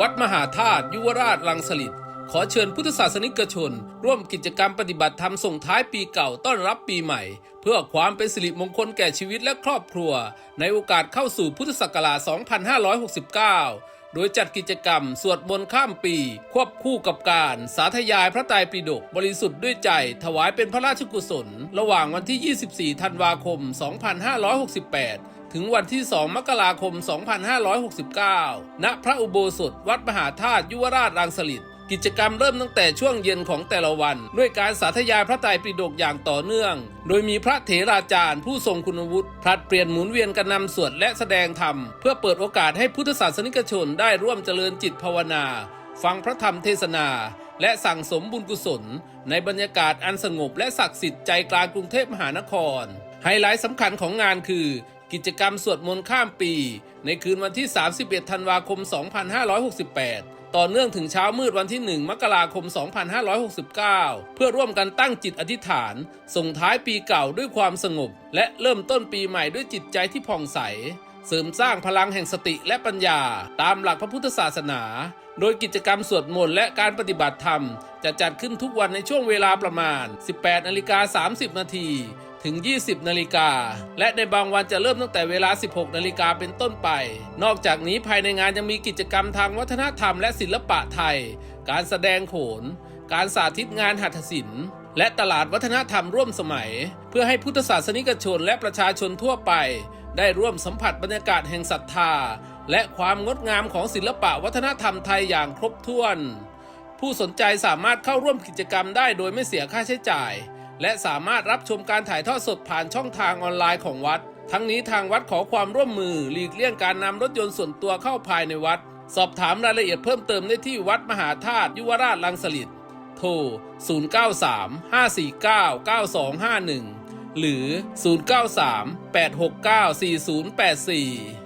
วัดมหาธาตุยุวราชลังสลิดขอเชิญพุทธศาสนิกชน ร่วมกิจกรรมปฏิบัติธรรมส่งท้ายปีเก่าต้อนรับปีใหม่ เพื่อความเป็นสิริมงคลแก่ชีวิตและครอบครัว ในโอกาสเข้าสู่พุทธศักราช 2569 โดยจัดกิจกรรมสวดมนต์ข้ามปี ควบคู่กับการสาธยายพระไตรปิฎกบริสุทธิ์ด้วยใจ ถวายเป็นพระราชกุศล ระหว่างวันที่ 24 ธันวาคม 2568 ถึงวันที่ 2 มกราคม 2569 ณ พระอุโบสถวัดมหาธาตุยุวราชรังสลิดกิจกรรมเริ่มตั้งแต่ช่วงเย็นของแต่ละวัน ด้วยการสาธยายพระไตรปิฎกอย่างต่อเนื่อง โดยมีพระเถราจารย์ผู้ทรงคุณวุฒิผลัดเปลี่ยนหมุนเวียนกันนำสวดและแสดงธรรม เพื่อเปิดโอกาสให้พุทธศาสนิกชนได้ร่วมเจริญจิตภาวนา ฟังพระธรรมเทศนา และสั่งสมบุญกุศล ในบรรยากาศอันสงบและศักดิ์สิทธิ์ใจกลางกรุงเทพมหานครไฮไลท์สำคัญของงานคือ กิจกรรมสวดมนต์ข้ามปี ในคืนวันที่ 31 ธันวาคม 2568 ต่อเนื่องถึงเช้ามืดวันที่ 1 มกราคม 2569 เพื่อร่วมกันตั้งจิตอธิษฐาน ส่งท้ายปีเก่าด้วยความสงบ และเริ่มต้นปีใหม่ด้วยจิตใจที่ผ่องใส เสริมสร้างพลังแห่งสติและปัญญา ตามหลักพระพุทธศาสนา โดยกิจกรรมสวดมนต์และการปฏิบัติธรรม จะจัดขึ้นทุกวันในช่วงเวลาประมาณ 18นาฬิกา30 นาที ถึง 20 นาฬิกา และในบางวันจะเริ่มตั้งแต่เวลา 16 นาฬิกาเป็นต้นไป นอกจากนี้ภายในงานยังมีกิจกรรมทางวัฒนธรรมและศิลปะไทย การแสดงโขน การสาธิตงานหัตถศิลป์และตลาดวัฒนธรรมร่วมสมัย เพื่อให้พุทธศาสนิกชนและประชาชนทั่วไป ได้ร่วมสัมผัสบรรยากาศแห่งศรัทธา และความงดงามของศิลปะวัฒนธรรมไทยอย่างครบถ้วน ผู้สนใจสามารถเข้าร่วมกิจกรรมได้โดยไม่เสียค่าใช้จ่าย และสามารถรับชมการถ่ายทอดสดผ่านช่องทางออนไลน์ของวัด ทั้งนี้ทางวัดขอความร่วมมือหลีกเลี่ยงการนำรถยนต์ส่วนตัวเข้าภายในวัด สอบถามรายละเอียดเพิ่มเติมได้ที่วัดมหาธาตุยุวราชลังสลิดโทร 093 549 9251 หรือ 093 869 4084